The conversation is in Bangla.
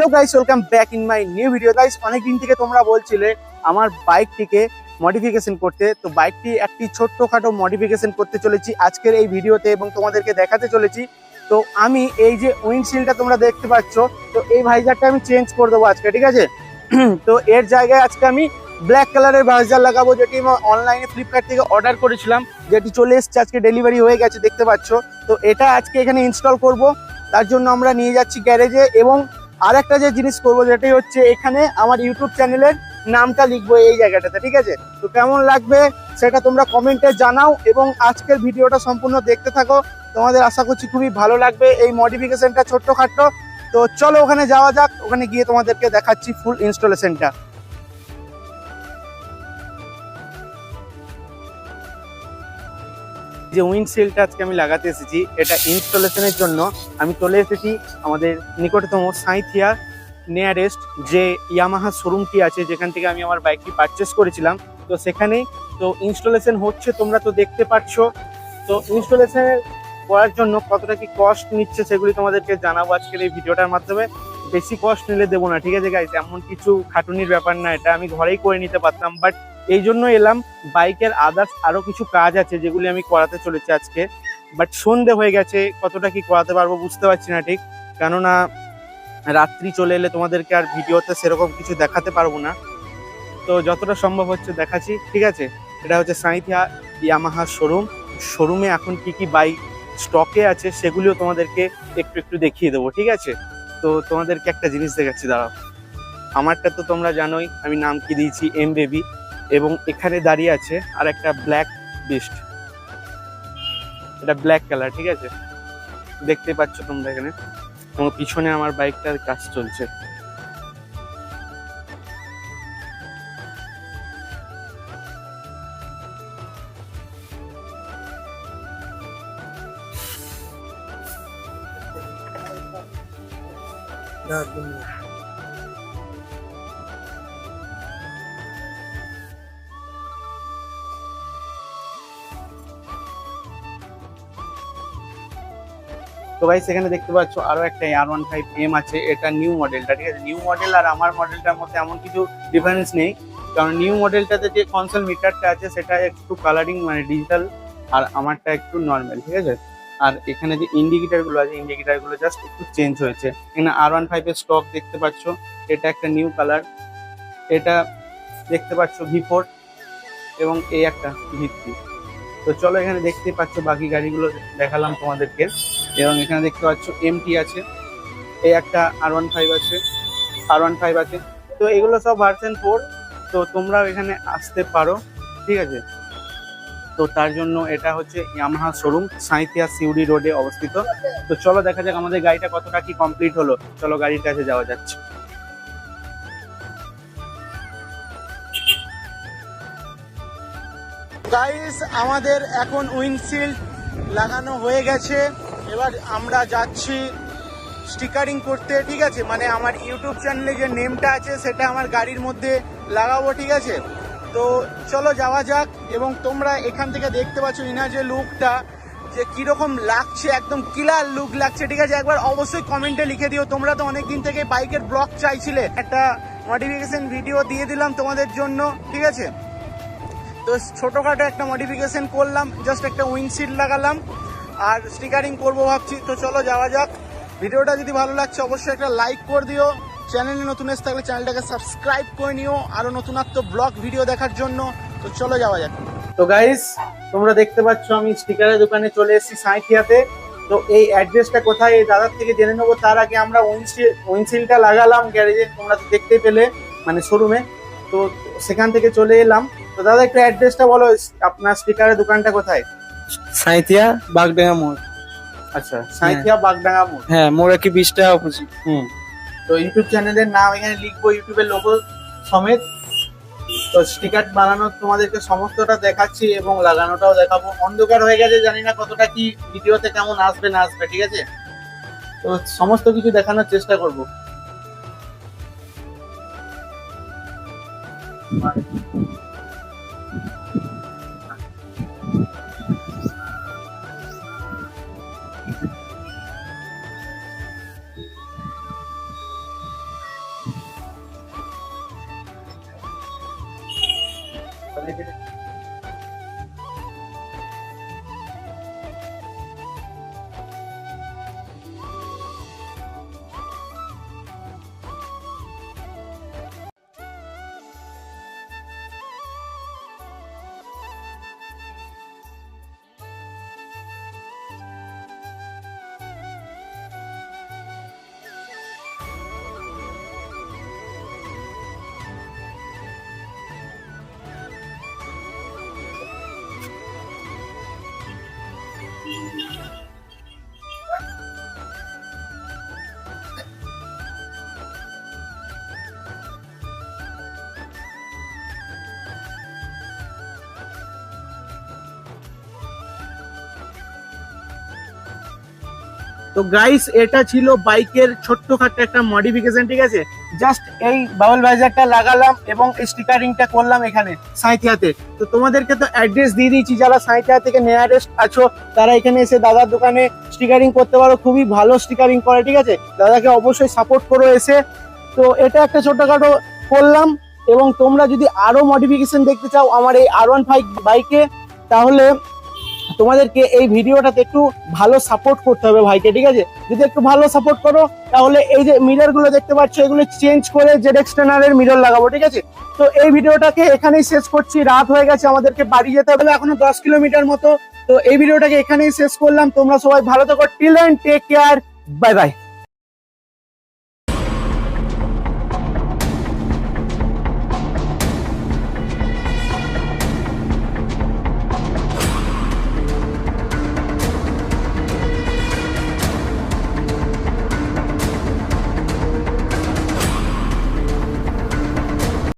Hello guys welcome back in my new video guys অনেকদিন থেকে তোমরা বলছিলে আমার বাইকটিকে মডিফিকেশন করতে। তো বাইকটি একটি ছোট্টখাটো মডিফিকেশন করতে চলেছি আজকের এই ভিডিওতে এবং তোমাদেরকে দেখাতে চলেছি। তো আমি এই যে উইন্ডশিল্ডটা তোমরা দেখতে পাচ্ছ, তো এই ভাইজারটা আমি চেঞ্জ করে দেবো আজকে, ঠিক আছে? তো এর জায়গায় আজকে আমি ব্ল্যাক কালারের ভাইজার লাগাবো, যেটি আমি অনলাইনে ফ্লিপকার্ট থেকে অর্ডার করেছিলাম, যেটি চলে এসেছে আজকে ডেলিভারি হয়ে গেছে, দেখতে পাচ্ছ? তো এটা আজকে এখানে ইনস্টল করব। তার জন্য আমরা নিয়ে যাচ্ছি গ্যারেজে এবং আর একটা যে জিনিস করব যেটাই হচ্ছে এখানে আমার ইউটিউব চ্যানেলের নামটা লিখব এই জায়গাটাতে, ঠিক আছে? তো কেমন লাগবে সেটা তোমরা কমেন্টে জানাও এবং আজকের ভিডিওটা সম্পূর্ণ দেখতে থাকো। তোমাদের আশা করছি খুবই ভালো লাগবে এই মডিফিকেশনটা ছোট্ট খাট্ট তো চলো ওখানে যাওয়া যাক, ওখানে গিয়ে তোমাদেরকে দেখাচ্ছি ফুল ইনস্টলেশনটা যে উইন্ডশিল্ডটা আজকে আমি লাগাতে এসেছি, এটা ইনস্টলেশনের জন্য আমি চলে এসেছি আমাদের নিকটতম সাঁইথিয়া নিয়ারেস্ট যে ইয়ামাহা শোরুমটি আছে, যেখান থেকে আমি আমার বাইকটি পারচেস করেছিলাম। তো সেখানেই তো ইনস্টলেশন হচ্ছে, তোমরা তো দেখতে পাচ্ছ। তো ইনস্টলেশন করার জন্য কতটা কি কস্ট নিচ্ছে সেগুলি তোমাদেরকে জানাব আজকের এই ভিডিওটার মাধ্যমে। বেশি কস্ট নিলে দেবো না, ঠিক আছে গাইজ এমন কিছু খাটুনির ব্যাপার না, এটা আমি ঘরেই করে নিতে পারতাম বাট এই জন্য এলাম। বাইকের আদার্স আরও কিছু কাজ আছে যেগুলি আমি করাতে চলেছি আজকে। বাট সন্ধে হয়ে গেছে, কতটা কি করাতে পারব বুঝতে পারছি না ঠিক। কেননা রাত্রি চলে এলে তোমাদেরকে আর ভিডিওতে সেরকম কিছু দেখাতে পারব না। তো যতটা সম্ভব হচ্ছে দেখাচ্ছি, ঠিক আছে? এটা হচ্ছে সাঁইথিয়া ইয়ামাহা শোরুম। শোরুমে এখন কি কি বাইক স্টকে আছে সেগুলিও তোমাদেরকে একটু একটু দেখিয়ে দেবো, ঠিক আছে? তো তোমাদেরকে একটা জিনিস দেখাচ্ছি, দাঁড়াও। আমারটা তো তোমরা জানোই, আমি নাম কি দিয়েছি? এম বেবি এবং এখানে দাঁড়িয়ে আছে আর একটা ব্ল্যাক বিস্ট এটা ব্ল্যাক কালার ঠিক আছে? দেখতে পাচ্ছ তোমরা এখানে? এবং পিছনে আমার বাইকটার কাজ চলছে। তো ভাই সেখানে দেখতে পাচ্ছ আরও একটা আর ওয়ান ফাইভ এম আছে, এটা নিউ মডেলটা ঠিক আছে? নিউ মডেল আর আমার মডেলটার মধ্যে এমন কিছু ডিফারেন্স নেই। কারণ নিউ মডেলটাতে যে কনসোল মিটারটা আছে, সেটা একটু কালারিং মানে ডিজিটাল আর আমারটা একটু নর্মাল ঠিক আছে? আর এখানে যে ইন্ডিকেটারগুলো আছে ইন্ডিকেটারগুলো জাস্ট একটু চেঞ্জ হয়েছে। এখানে আর ওয়ান ফাইভ এর স্টক দেখতে পাচ্ছ, এটা একটা নিউ কালার এটা দেখতে পাচ্ছ ভি ফোর এবং এই একটা ভিত্তি তো চলো এখানে দেখতে পাচ্ছ বাকি গাড়িগুলো দেখালাম তোমাদেরকে। এবং এখানে দেখতে পাচ্ছ এমটি আছে এই একটা আর ওয়ান ফাইভ আছে আর ওয়ান ফাইভ আছে। তো এগুলো সব ভার্সেন ফোর তো তোমরাও এখানে আসতে পারো, ঠিক আছে? তো তার জন্য এটা হচ্ছে ইয়ামাহা শোরুম সাঁইথিয়া সিউড়ি রোডে অবস্থিত। তো চলো দেখা যাক আমাদের গাড়িটা কতটা কি কমপ্লিট হলো। চলো গাড়ির কাছে যাওয়া যাচ্ছে। গাইস আমাদের এখন উইন্ডশিল্ড লাগানো হয়ে গেছে। এবার আমরা যাচ্ছি স্টিকারিং করতে, ঠিক আছে? মানে আমার ইউটিউব চ্যানেলে যে নেমটা আছে, সেটা আমার গাড়ির মধ্যে লাগাবো, ঠিক আছে? তো চলো যাওয়া যাক, এবং তোমরা এখান থেকে দেখতে পাচ্ছ ইনার যে লুকটা যে কীরকম লাগছে, একদম কিলার লুক লাগছে, ঠিক আছে? একবার অবশ্যই কমেন্টে লিখে দিও। তোমরা তো অনেক দিন থেকে বাইকের ব্লগ চাইছিলে। একটা মডিফিকেশন ভিডিও দিয়ে দিলাম তোমাদের জন্য, ঠিক আছে? তো ছোটোখাটো একটা মডিফিকেশন করলাম জাস্ট একটা উইন্ডশিল্ড লাগালাম, আর স্টিকারিং করব ভাবছি, তো চলো যাওয়া যাক। ভিডিওটা যদি ভালো লাগছে, অবশ্যই একটা লাইক করে দিও। চ্যানেলে নতুন এসে থাকলে চ্যানেলটাকে সাবস্ক্রাইব করে নিও আরও নতুনত্ব ব্লগ ভিডিও দেখার জন্য। তো চলো যাওয়া যাক। তো গাইস তোমরা দেখতে পাচ্ছ আমি স্টিকারের দোকানে চলে এসেছি সাঁইথিয়াতে। তো এই অ্যাড্রেসটা কোথায়, এই দাদার থেকে জেনে নেব। তার আগে আমরা উইন্ডশিল্ড উইন্ডশিল্ডটা লাগালাম গ্যারেজে তোমরা তো দেখতেই পেলে মানে শোরুমে তো সেখান থেকে চলে এলাম। তো দাদা একটু অ্যাড্রেসটা বলো আপনার স্পিকারের দোকানটা কোথায়? সাঁইতিয়া বাগডাঙ্গা মোড়। আচ্ছা সাঁইথিয়া বাগডাঙ্গা মোড়। হ্যাঁ মোড় কি বিশটা অপোজিট হুম। তো ইউটিউব চ্যানেলের নাম এখানে লিখব ইউটিউবের লোগো সমেত। তো স্টিকার বানানো তোমাদেরকে সমস্তটা দেখাচ্ছি এবং লাগানোটাও দেখাবো। অন্ধকার হয়ে গেছে জানি না কতটা কি ভিডিওতে কেমন আসবে না আসবে ঠিক আছে? তো সমস্ত কিছু দেখানোর চেষ্টা করব। ভালোই কেটেছে তো গাইস এটা ছিল বাইকের ছোট্টখাট্ট একটা মডিফিকেশন ঠিক আছে? জাস্ট এই বাবল ভাইজারটা লাগালাম এবং স্টিকারিংটা করলাম এখানে, সাঁইথিয়াতে। তো তোমাদেরকে তো অ্যাড্রেস দিয়ে দিয়েছি, যারা সাঁইথিয়া থেকে নিয়ারেস্ট আছো, তারা এখানে এসে দাদার দোকানে স্টিকারিং করতে পারো। খুবই ভালো স্টিকারিং করে, ঠিক আছে? দাদাকে অবশ্যই সাপোর্ট করো এসে। তো এটা একটা ছোটখাটো করলাম এবং তোমরা যদি আরও মডিফিকেশন দেখতে চাও আমার এই আর ওয়ান ফাইভ বাইকে তাহলে তোমাদেরকে এই ভিডিওটাতে একটু ভালো সাপোর্ট করতে হবে ভাইকে, ঠিক আছে? যদি একটু ভালো সাপোর্ট করো, তাহলে এই যে মিররগুলো দেখতে পাচ্ছ, এগুলো চেঞ্জ করে জেড এক্সটার্নালের মিরর লাগাবো, ঠিক আছে? তো এই ভিডিওটাকে এখানেই শেষ করছি, রাত হয়ে গেছে, আমাদেরকে বাড়ি যেতে হবে, এখনও দশ কিলোমিটার মতো। তো এই ভিডিওটাকে এখানেই শেষ করলাম, তোমরা সবাই ভালো থাকো till and take care bye bye